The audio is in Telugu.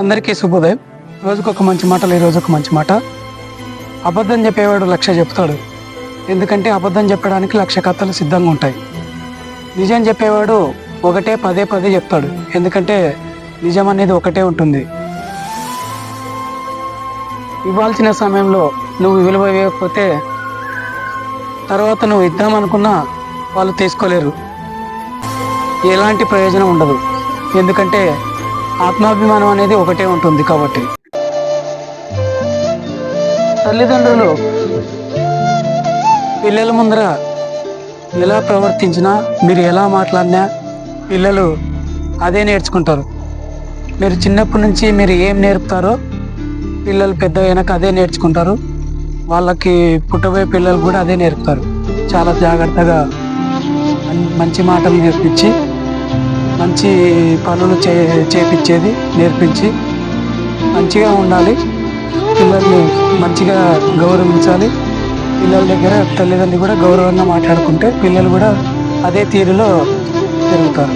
అందరికీ శుభోదయం. రోజుకు ఒక మంచి మాటలు ఈ రోజు ఒక మంచి మాట. అబద్ధం చెప్పేవాడు లక్ష చెప్తాడు. ఎందుకంటే అబద్ధం చెప్పడానికి లక్ష కథలు సిద్ధంగా ఉంటాయి. నిజం చెప్పేవాడు ఒకటే పదే పదే చెప్తాడు. ఎందుకంటే నిజం అనేది ఒకటే ఉంటుంది. ఇవ్వాల్సిన సమయంలో నువ్వు విలువ ఇవ్వకపోతే తర్వాత నువ్వు ఇద్దామనుకున్నా వాళ్ళు తీసుకోలేరు. ఎలాంటి ప్రయోజనం ఉండదు. ఎందుకంటే ఆత్మాభిమానం అనేది ఒకటే ఉంటుంది కాబట్టి. తల్లిదండ్రులు పిల్లల ముందర ఎలా ప్రవర్తించినా మీరు ఎలా మాట్లాడినా పిల్లలు అదే నేర్చుకుంటారు. మీరు చిన్నప్పటి నుంచి మీరు ఏం నేర్పుతారో పిల్లలు పెద్ద అయినాక అదే నేర్చుకుంటారు. వాళ్ళకి పుట్టబోయే పిల్లలు కూడా అదే నేర్పుతారు. చాలా జాగ్రత్తగా మంచి మాటలు నేర్పించి మంచి పనులు చే చేపించేది నేర్పించి మంచిగా ఉండాలి. పిల్లల్ని మంచిగా గౌరవించాలి. పిల్లల దగ్గర తల్లిదండ్రులు కూడా గౌరవంగా మాట్లాడుకుంటే పిల్లలు కూడా అదే తీరులో పెరుగుతారు.